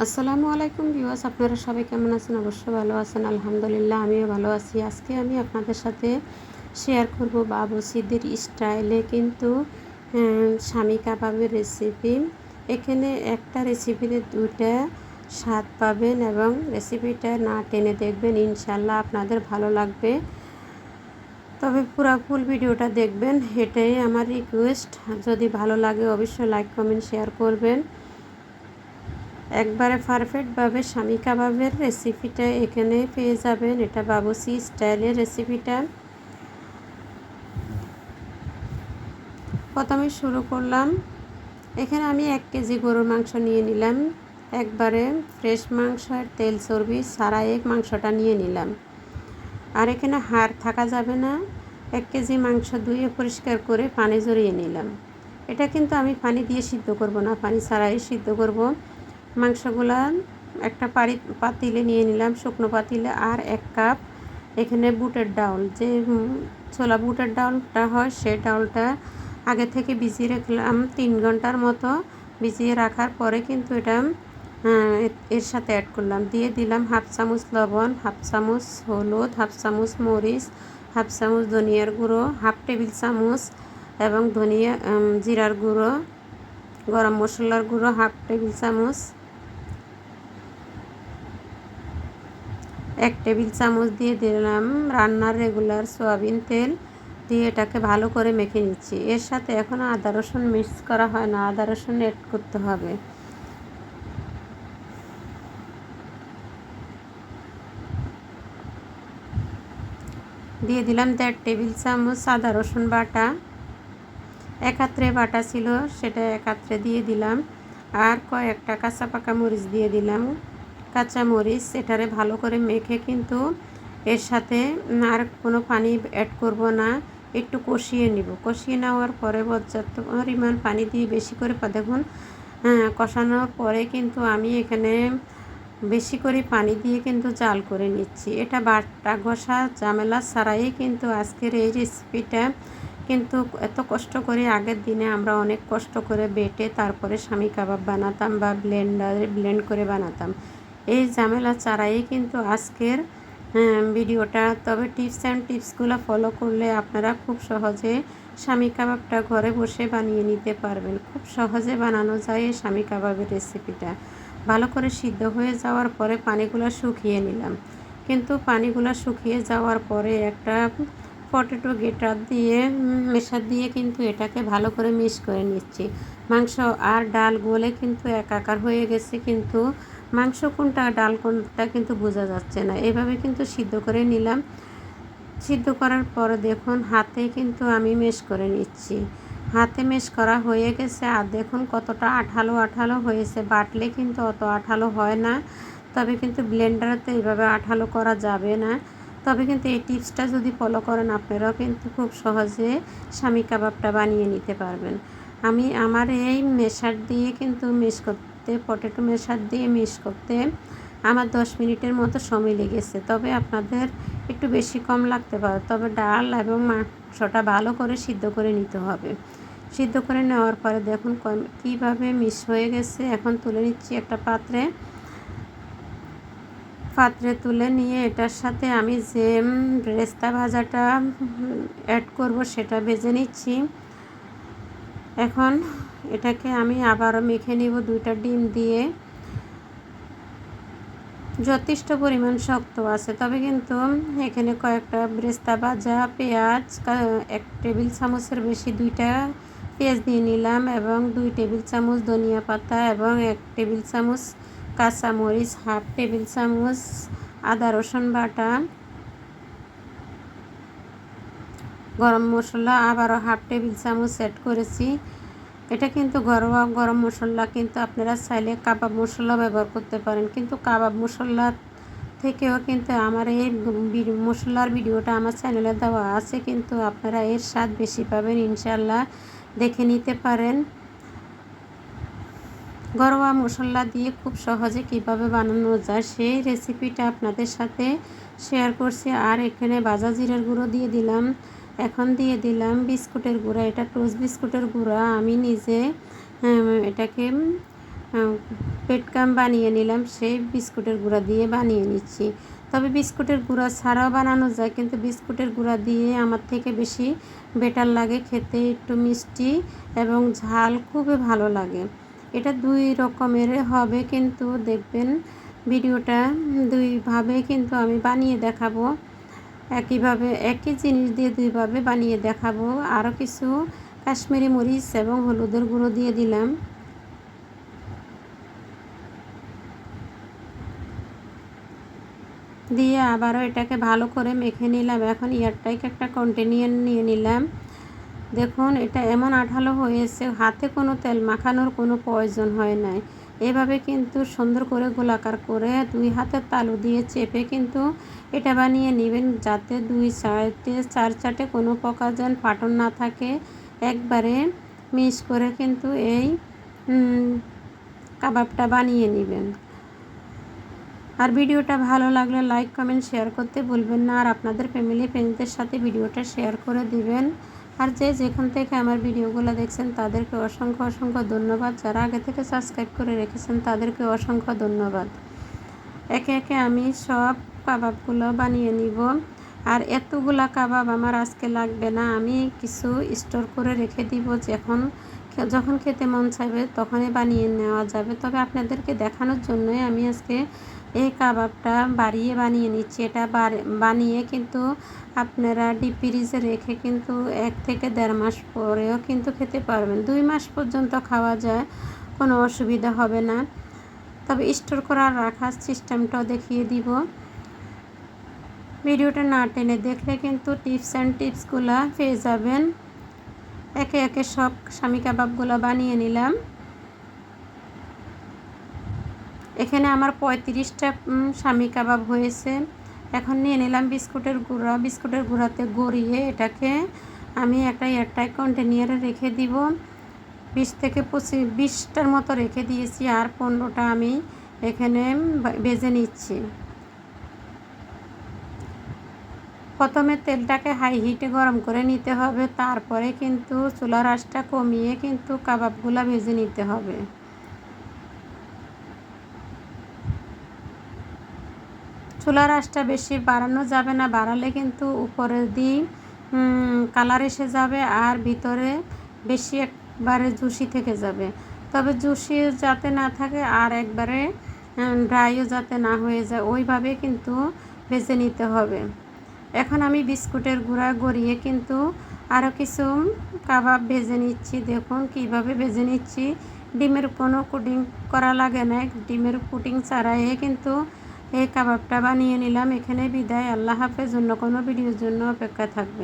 আসসালামু আলাইকুম ভিউয়ার্স, আপনারা সবাই কেমন আছেন? অবশ্যই ভালো আছেন, আলহামদুলিল্লাহ, আমিও ভালো আছি। আজকে আমি আপনাদের সাথে শেয়ার করব বাবু স্টাইলে কিন্তু স্বামী কাবাবের রেসিপি এখানে একটা রেসিপিতে দুটা স্বাদ পাবেন এবং রেসিপিটা না টেনে দেখবেন ইনশাল্লাহ আপনাদের ভালো লাগবে। তবে পুরো ফুল ভিডিওটা দেখবেন, এটাই আমার রিকোয়েস্ট যদি ভালো লাগে অবশ্যই লাইক কমেন্ট শেয়ার করবেন। একবারে পারফেক্টভাবে স্বামী কাবাবের রেসিপিটা এখানে পেয়ে যাবেন। এটা বাবুসি স্টাইলের রেসিপিটা প্রথমে শুরু করলাম। এখানে আমি এক কেজি গরুর মাংস নিয়ে নিলাম। একবারে ফ্রেশ মাংস আর তেল চর্বি সারা এক মাংসটা নিয়ে নিলাম। আর এখানে হাড় থাকা যাবে না। এক কেজি মাংস ধুয়ে পরিষ্কার করে পানি জড়িয়ে নিলাম। এটা কিন্তু আমি পানি দিয়ে সিদ্ধ করব না, পানি ছাড়াই সিদ্ধ করব। মাংসগুলা একটা পাড়ি পাতিলে নিয়ে নিলাম, শুকনো পাতিলে, আর এক কাপ এখানে বুটের ডাউল। যে ছোলা বুটের ডাউলটা হয় সেই ডাউলটা আগে থেকে ভিজিয়ে রাখলাম তিন ঘণ্টার মতো। ভিজিয়ে রাখার পরে কিন্তু এটা এর সাথে অ্যাড করলাম। দিয়ে দিলাম হাফ চামচ লবণ, হাফ চামচ হলুদ, হাফ চামচ মরিচ, হাফ চামচ ধনিয়ার গুঁড়ো, হাফ টেবিল চামচ এবং ধনিয়া জিরার গুঁড়ো, গরম মশলার গুঁড়ো, হাফ টেবিল চামচ এক টেবিল চামচ দিয়ে দিলাম রান্নার রেগুলার সয়াবিন তেল দিয়ে এটাকে ভালো করে মেখে নিচ্ছি। এর সাথে এখনও আদা রসুন মিক্স করা হয় না, আদা রসুন অ্যাড করতে হবে। দিয়ে দিলাম দেড় টেবিল চামচ আদা রসুন বাটা। একাত্রে বাটা ছিল, সেটা একাত্রে দিয়ে দিলাম। আর কয়েকটা কাঁচা পাকা মরিচ দিয়ে দিলাম। কাঁচা মরিচ এটারে ভালো করে মেখে কিন্তু এর সাথে আর কোনো পানি অ্যাড করব না, একটু কষিয়ে নিব। কষিয়ে নেওয়ার পরে পর্যাপ্ত পরিমাণ পানি দিয়ে বেশি করে দেখুন হ্যাঁ কষানোর পরে কিন্তু আমি এখানে বেশি করে পানি দিয়ে কিন্তু জাল করে নিচ্ছি। এটা বাটা ঘষা ঝামেলা ছাড়াই কিন্তু আজকের এই রেসিপিটা কিন্তু এত কষ্ট করে আগের দিনে আমরা অনেক কষ্ট করে বেটে তারপরে স্বামী কাবাব বানাতাম বা ব্লেন্ডারে ব্লেন্ড করে বানাতাম। এই ঝামেলা ছাড়াই কিন্তু আজকের ভিডিওটা। তবে টিপস অ্যান্ড টিপসগুলো ফলো করলে আপনারা খুব সহজে স্বামী কাবাবটা ঘরে বসে বানিয়ে নিতে পারবেন। খুব সহজে বানানো যায় এই স্বামী কাবাবের রেসিপিটা। ভালো করে সিদ্ধ হয়ে যাওয়ার পরে পানিগুলো শুকিয়ে নিলাম। কিন্তু পানিগুলো শুকিয়ে যাওয়ার পরে একটা পটেটো গেটার দিয়ে মেশার দিয়ে কিন্তু এটাকে ভালো করে মিক্স করে নিচ্ছি। মাংস আর ডাল গলে কিন্তু একাকার হয়ে গেছে কিন্তু মাংস কোনটা, ডাল কোনটা কিন্তু বোঝা যাচ্ছে না। এভাবে কিন্তু সিদ্ধ করে নিলাম। সিদ্ধ করার পরে দেখুন, হাতে কিন্তু আমি মেশ করে নিচ্ছি। হাতে মেশ করা হয়ে গেছে। আর দেখুন কতটা আঠালো আঠালো হয়েছে। বাটলে কিন্তু অত আঠালো হয় না। তবে কিন্তু ব্লেন্ডারতে এইভাবে আঠালো করা যাবে না। তবে কিন্তু এই টিপসটা যদি ফলো করেন, আপনারাও কিন্তু খুব সহজে স্বামী কাবাবটা বানিয়ে নিতে পারবেন। আমি আমার এই মেশার দিয়ে কিন্তু মেশ করতে পটেটো মেশার দিয়ে মিশ করতে আমার দশ মিনিটের মতো সময় লেগেছে। তবে আপনাদের একটু বেশি কম লাগতে পারে। তবে ডাল এবং মাংসটা ভালো করে সিদ্ধ করে নিতে হবে। সিদ্ধ করে নেওয়ার পরে দেখুন কীভাবে মিস হয়ে গেছে। এখন তুলে নিচ্ছি একটা পাত্রে। পাত্রে তুলে নিয়ে এটার সাথে আমি যে রেস্তা ভাজাটা অ্যাড করব সেটা ভেজে নিচ্ছি। এখন এটাকে আমি আবারও মেখে নিব দুইটা ডিম দিয়ে। যথেষ্ট পরিমাণ শক্ত আছে, তবে কিন্তু এখানে কয়েকটা ব্রেস্তা ভাজা, পেঁয়াজ এক টেবিল চামচের বেশি দুইটা পেঁয়াজ দিয়ে নিলাম এবং দুই টেবিল চামচ ধনিয়া পাতা এবং এক টেবিল চামচ কাঁচামরিচ হাফ টেবিল চামচ আদা রসুন বাটা, গরম মশলা আবারও হাফ টেবিল চামচ অ্যাড করেছি। এটা কিন্তু ঘরোয়া গরম মশলা, কিন্তু আপনারা চাইলে কাবাব মশলা ব্যবহার করতে পারেন। কিন্তু কাবাব মশলা থেকেও কিন্তু আমার এই মশলার ভিডিওটা আমার চ্যানেলে দেওয়া আছে, কিন্তু আপনারা এর স্বাদ বেশি পাবেন ইনশাল্লাহ দেখে নিতে পারেন। ঘরোয়া মশলা দিয়ে খুব সহজে কীভাবে বানানো যায় সেই রেসিপিটা আপনাদের সাথে শেয়ার করছি। আর এখানে বাজা জিরার গুঁড়ো দিয়ে দিলাম। এখন দিয়ে দিলাম বিস্কুটের গুঁড়া। এটা টোস্ট বিস্কুটের গুঁড়া। আমি নিজে এটাকে পেটকাম বানিয়ে নিলাম, সেই বিস্কুটের গুঁড়া দিয়ে বানিয়ে নিচ্ছি। তবে বিস্কুটের গুঁড়া ছাড়াও বানানো যায়, কিন্তু বিস্কুটের গুঁড়া দিয়ে আমার থেকে বেশি বেটার লাগে খেতে। একটু মিষ্টি এবং ঝাল খুবই ভালো লাগে। এটা দুই রকমের হবে, কিন্তু দেখবেন ভিডিওটা দুইভাবে কিন্তু আমি বানিয়ে দেখাবো। একইভাবে একই জিনিস দিয়ে দুইভাবে বানিয়ে দেখাবো। আরও কিছু কাশ্মীরি মরিচ এবং হলুদের গুঁড়ো দিয়ে দিলাম। দিয়ে আবারও এটাকে ভালো করে মেখে নিলাম। এখন ইয়ারটাইক একটা কন্টেনিয়ার নিয়ে নিলাম। দেখুন, এটা এমন আঠালো হয়েছে, হাতে কোনো তেল মাখানোর কোনো প্রয়োজন হয় নাই। এভাবে কিন্তু সুন্দর করে গোলাকার করে দুই হাতের তালু দিয়ে চেপে কিন্তু এটা বানিয়ে নেবেন যাতে দুই সাইডে, চার চারটে কোনো প্রকার যেন ফাটন না থাকে। একবারে মিস করে কিন্তু এই কাবাবটা বানিয়ে নেবেন। আর ভিডিওটা ভালো লাগলে লাইক, কমেন্ট, শেয়ার করতে ভুলবেন না। আর আপনাদের ফ্যামিলি ফ্রেন্ডদের সাথে ভিডিওটা শেয়ার করে দিবেন। আর যে যেখান থেকে আমার ভিডিওগুলো দেখছেন, তাদেরকে অসংখ্য অসংখ্য ধন্যবাদ। যারা আগে থেকে সাবস্ক্রাইব করে রেখেছেন, তাদেরকে অসংখ্য ধন্যবাদ। একে একে আমি সব কাবাবগুলো বানিয়ে নিব। আর এতগুলা কাবাব আমার আজকে লাগবে না। আমি কিছু স্টোর করে রেখে দিব। যখন যখন খেতে মন চাইবে, তখনই বানিয়ে নেওয়া যাবে। তবে আপনাদেরকে দেখানোর জন্যই আমি আজকে এই কাবাবটা বাড়িয়ে বানিয়ে নিচ্ছি। এটা বানিয়ে কিন্তু আপনারা ডিপ ফ্রিজে রেখে কিন্তু এক থেকে দেড় মাস পরেও কিন্তু খেতে পারবেন। দুই মাস পর্যন্ত খাওয়া যায়, কোনো অসুবিধা হবে না। তবে স্টোর করার রাখার সিস্টেমটাও দেখিয়ে দিব। ভিডিওটা না টেনে দেখলে কিন্তু টিপস অ্যান্ড টিপসগুলো পেয়ে যাবেন। একে একে সব স্বামী কাবাবগুলো বানিয়ে নিলাম। এখানে আমার পঁয়ত্রিশটা স্বামী কাবাব হয়েছে। এখন নিয়ে নিলাম বিস্কুটের গুঁড়া। বিস্কুটের গুঁড়াতে গড়িয়ে এটাকে আমি একটা এয়ারটাইট কন্টেনিয়ারে রেখে দিব। বিশ থেকে পঁচিশ, বিশটার মতো রেখে দিয়েছি আর পনেরোটা আমি এখানে ভেজে নিচ্ছি। প্রথমে তেলটাকে হাই হিটে গরম করে নিতে হবে। তারপরে কিন্তু চুলার আঁচটা কমিয়ে কিন্তু কাবাবগুলা ভেজে নিতে হবে। চুলার আঁচটা বেশি বাড়ানো যাবে না, বাড়ালে কিন্তু উপরে দিয়ে কালার এসে যাবে আর ভিতরে বেশি একবারে জুসি থেকে যাবে। তবে জুসি যাতে না থাকে আর একবারে ড্রাইও যাতে না হয়ে যায়, ওইভাবে কিন্তু ভেজে নিতে হবে। এখন আমি বিস্কুটের গুঁড়া গড়িয়ে কিন্তু আরও কিছু কাবাব ভেজে নিচ্ছি। দেখুন কীভাবে ভেজে নিচ্ছি। ডিমের কোনো কুটিং করা লাগে না, ডিমের কুটিং ছাড়াই কিন্তু এই কাবাবটা বানিয়ে নিলাম। এখানে বিদায়। আল্লাহ হাফেজ। অন্য কোনো ভিডিওর জন্য অপেক্ষা থাকবে